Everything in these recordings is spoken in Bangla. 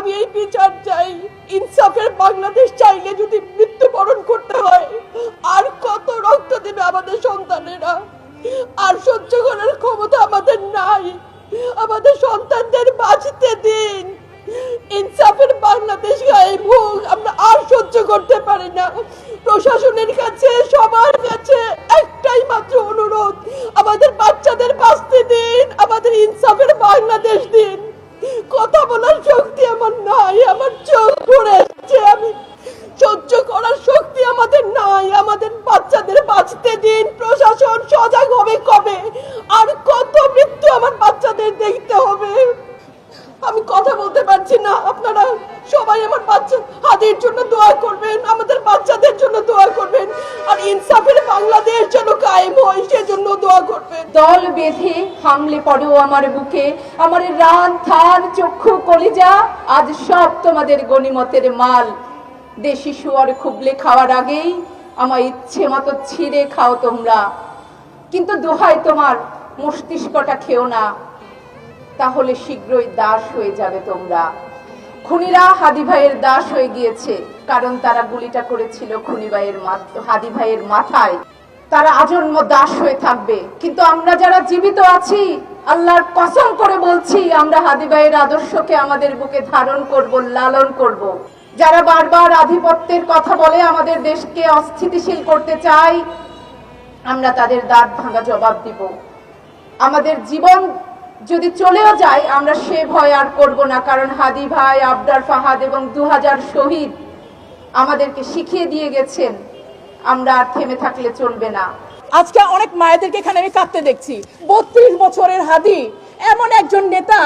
আমি এই বিচার চাই। ইনসাফের বাংলাদেশ চাইলে যদি মৃত্যুবরণ করতে হয়, আর কত রক্ত দেবে আমাদের সন্তানেরা? আর সহ্য করার ক্ষমতা আমাদের নাই। আমাদের সন্তানদের বাঁচতে দিন। ইনসাফের বাংলাদেশ গায়েব হোক আমরা আর সহ্য করতে পারি না। প্রশাসনের কাছে, সবার কাছে একটাই মাত্র অনুরোধ, আমাদের বাচ্চাদের বাঁচতে দিন, আমাদের ইনসাফের বাংলাদেশ দিন। কথা বলার শক্তি আমার নাই, আমার চোখ ঘুরে আসছে আমি। সহ্য করার শক্তি আমাদের নাই, আমাদের বাচ্চাদের বাঁচতে দিন, প্রশাসন সজাগ হবে কবে? আর কত মৃত্যু আমার বাচ্চাদের দেখতে হবে? আমি কথা বলতে পারছি না, আপনারা সবাই আমার বাচ্চা হাদির জন্য দোয়া করবেন, আমাদের বাচ্চাদের জন্য দোয়া করবেন। ইনসাফের বাংলাদেশ যেন কায়েম হয়, সেজন্য দোয়া করবেন। দল বেঁধে হামলে পড়েও আমার বুকে, আমার রান, থান, চক্ষু, কলিজা, আজ সব তোমাদের গনিমতের মাল। দেশি শুয়ার খুবলে খাওয়ার আগেই আমার ইচ্ছে মতো ছিঁড়ে খাও তোমরা। কিন্তু দোহাই তোমার, মস্তিষ্কটা খেও না। তাহলে শীঘ্রই দাস হয়ে যাবে তোমরা। খুনিরা হাদি ভাইয়ের দাস হয়ে গিয়েছে, কারণ তারা গুলিটা করেছিল খুনি ভাইয়ের হাদি ভাইয়ের মাথায়। তারা আজন্ম দাস হয়ে থাকবে, কিন্তু আমরা যারা জীবিত আছি, আল্লাহর কসম করে বলছি, আমরা হাদি ভাইয়ের আদর্শকে আমাদের বুকে ধারণ করব, লালন করব। যারা বারবার আধিপত্যের কথা বলে আমাদের দেশকে অস্থিতিশীল করতে চায়, আমরা তাদের দাঁত ভাঙা জবাব দিব। আমাদের জীবন যদি চলেও যায়, আমরা সে ভয় আর করব না, কারণ হাদি ভাই, আবদার ফাহাদ এবং দু হাজার শহীদ আমাদেরকে শিখিয়ে দিয়ে গেছেন, আমরা আর থেমে থাকলে চলবে না। আজকে অনেক মায়েদেরকে এখানে আমি কাঁদতে দেখছি। বত্রিশ বছরের হাদি, এমন একজন নেতা,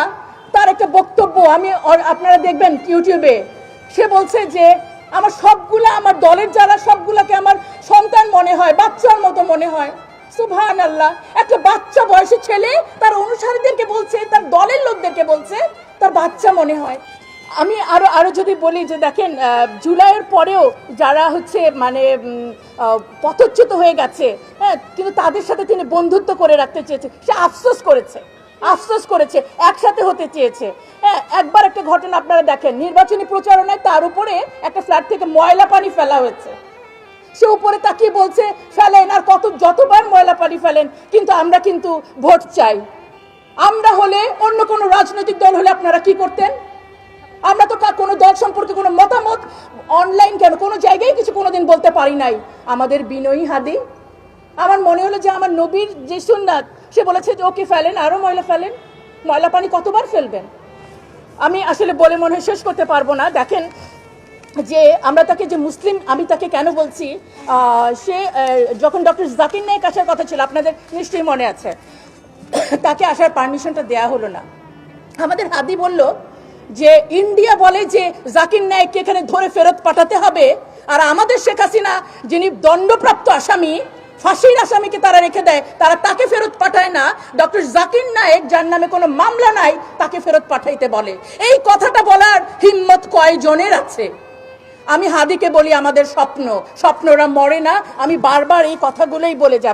তার একটা বক্তব্য আমি আপনারা দেখবেন ইউটিউবে। সে বলছে যে, আমার সবগুলা, আমার দলের যারা সবগুলাকে আমার সন্তান মনে হয়, বাচ্চার মতো মনে হয় সুবহান আল্লাহ একটা বাচ্চা বয়সী ছেলে তার অনুসারীদেরকে বলছে, তার দলের লোকদেরকে বলছে, তার বাচ্চা মনে হয়। আমি আরও আরও যদি বলি যে দেখেন জুলাইয়ের পরেও যারা হচ্ছে মানে পথচ্যুত হয়ে গেছে হ্যাঁ কিন্তু তাদের সাথে তিনি বন্ধুত্ব করে রাখতে চেয়েছে। সে আফসোস করেছে আফসোস করেছে, একসাথে হতে চেয়েছে। হ্যাঁ একবার একটা ঘটনা আপনারা দেখেন, নির্বাচনী প্রচারণায় তার উপরে একটা ফ্ল্যাট থেকে ময়লা পানি ফেলা হয়েছে। সে উপরে তাকিয়ে বলছে, ফেলেন আর কত, যতবার ময়লা ফেলেন, কিন্তু আমরা কিন্তু ভোট চাই। আমরা হলে অন্য কোনো রাজনৈতিক দল হলে আপনারা কি করতেন? আমরা তো কোনো দল সম্পর্কে কোনো মতামত অনলাইন কেন? কোনো জায়গায় কিছু কোনোদিন বলতে পারি নাই। আমাদের বিনয়ী হাদি, আমার মনে হলো যে আমার নবীর যে সুন্নাত, সে বলেছে যে ওকে ফেলেন আরও ময়লা ফেলেন। ময়লা পানি কতবার ফেলবেন? আমি আসলে বলে মনে হয় শেষ করতে পারব না। দেখেন যে আমরা তাকে যে মুসলিম, আমি তাকে কেন বলছি সে যখন ডক্টর জাকির নায়ক আসার কথা ছিল, আপনাদের নিশ্চয়ই মনে আছে, তাকে আসার পারমিশনটা দেয়া হলো না। আমাদের হাদি বলল যে, ইন্ডিয়া বলে যে জাকির নায়ককে এখানে ধরে ফেরত পাঠাতে হবে, আর আমাদের শেখ হাসিনা, যিনি দণ্ডপ্রাপ্ত আসামি, ফাঁসির আসামিকে তারা রেখে দেয়, তারা তাকে ফেরত পাঠায় না। ডক্টর জাকির নায়েক, যার নামে কোনো মামলা নাই, তাকে ফেরত পাঠাইতে বলে। এই কথাটা বলার হিম্মত কয়জনের আছে? আমি হাদিকে বলি আমাদের স্বপ্ন। স্বপ্নরা মরে না আমি বারবার এই কথাগুলোই বলে যাব।